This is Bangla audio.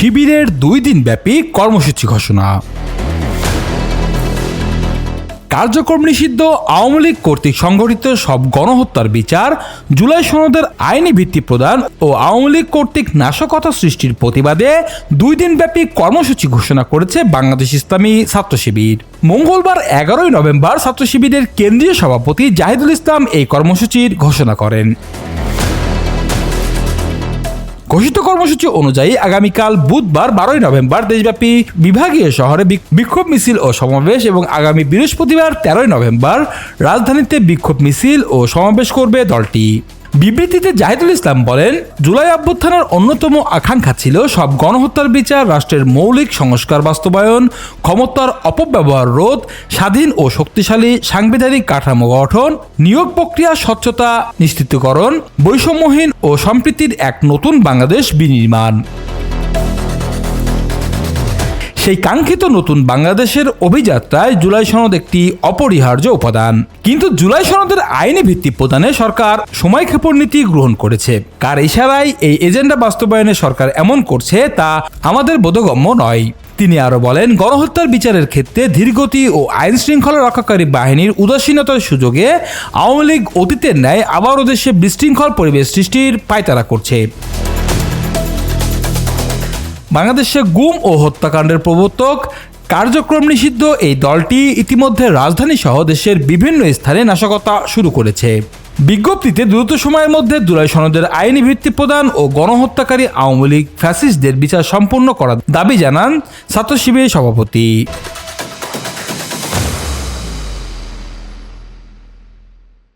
শিবিরের দুই দিন ব্যাপী কর্মসূচি ঘোষণা। কার্যক্রম নিষিদ্ধ আওয়ামী লীগ কর্তৃক সংঘটিত সব গণহত্যার বিচার, জুলাই সনদের আইনি ভিত্তি প্রদান ও আওয়ামী লীগ কর্তৃক নাশকতা সৃষ্টির প্রতিবাদে দুই দিনব্যাপী কর্মসূচি ঘোষণা করেছে বাংলাদেশ ইসলামী ছাত্র শিবির। মঙ্গলবার এগারোই নভেম্বর ছাত্র শিবিরের কেন্দ্রীয় সভাপতি জাহিদুল ইসলাম এই কর্মসূচির ঘোষণা করেন। ঘোষিত কর্মসূচি অনুযায়ী আগামীকাল বুধবার বারোই নভেম্বর দেশব্যাপী বিভাগীয় শহরে বিক্ষোভ মিছিল ও সমাবেশ এবং আগামী বৃহস্পতিবার তেরোই নভেম্বর রাজধানীতে বিক্ষোভ মিছিল ও সমাবেশ করবে দলটি। বিবৃতিতে জাহিদুল ইসলাম বলেন, জুলাই অভ্যুত্থানের অন্যতম আকাঙ্ক্ষা ছিল সব গণহত্যার বিচার, রাষ্ট্রের মৌলিক সংস্কার বাস্তবায়ন, ক্ষমতার অপব্যবহার রোধ, স্বাধীন ও শক্তিশালী সাংবিধানিক কাঠামো গঠন, নিয়োগ প্রক্রিয়া স্বচ্ছতা নিশ্চিতকরণ, বৈষম্যহীন ও সম্প্রীতির এক নতুন বাংলাদেশ বিনির্মাণ। সেই কাঙ্ক্ষিত নতুন বাংলাদেশের অভিযাত্রায় জুলাই সনদ একটি অপরিহার্য উপাদান। কিন্তু জুলাই সনদের আইনি ভিত্তি প্রদানে সরকার সময়ক্ষেপণ নীতি গ্রহণ করেছে। কার ইশারায় এই এজেন্ডা বাস্তবায়নে সরকার এমন করছে তা আমাদের বোধগম্য নয়। তিনি আরও বলেন, গণহত্যার বিচারের ক্ষেত্রে ধীরগতি ও আইন শৃঙ্খলা রক্ষাকারী বাহিনীর উদাসীনতার সুযোগে আওয়ামী লীগ অতীতের ন্যায় আবারও দেশে বিশৃঙ্খল পরিবেশ সৃষ্টির পায়তারা করছে। বাংলাদেশে গুম ও হত্যাকাণ্ডের প্রবর্তক কার্যক্রম নিষিদ্ধ এই দলটি ইতিমধ্যে রাজধানী সহ দেশের বিভিন্ন স্থানে নাশকতা শুরু করেছে। বিজ্ঞপ্তিতে দ্রুত সময়ের মধ্যে দুলাই সনদের আইনি ভিত্তি প্রদান ও গণহত্যাকারী আওয়ামী লীগ ফ্যাসিস্টদের বিচার সম্পন্ন করার দাবি জানান ছাত্র শিবিরের সভাপতি।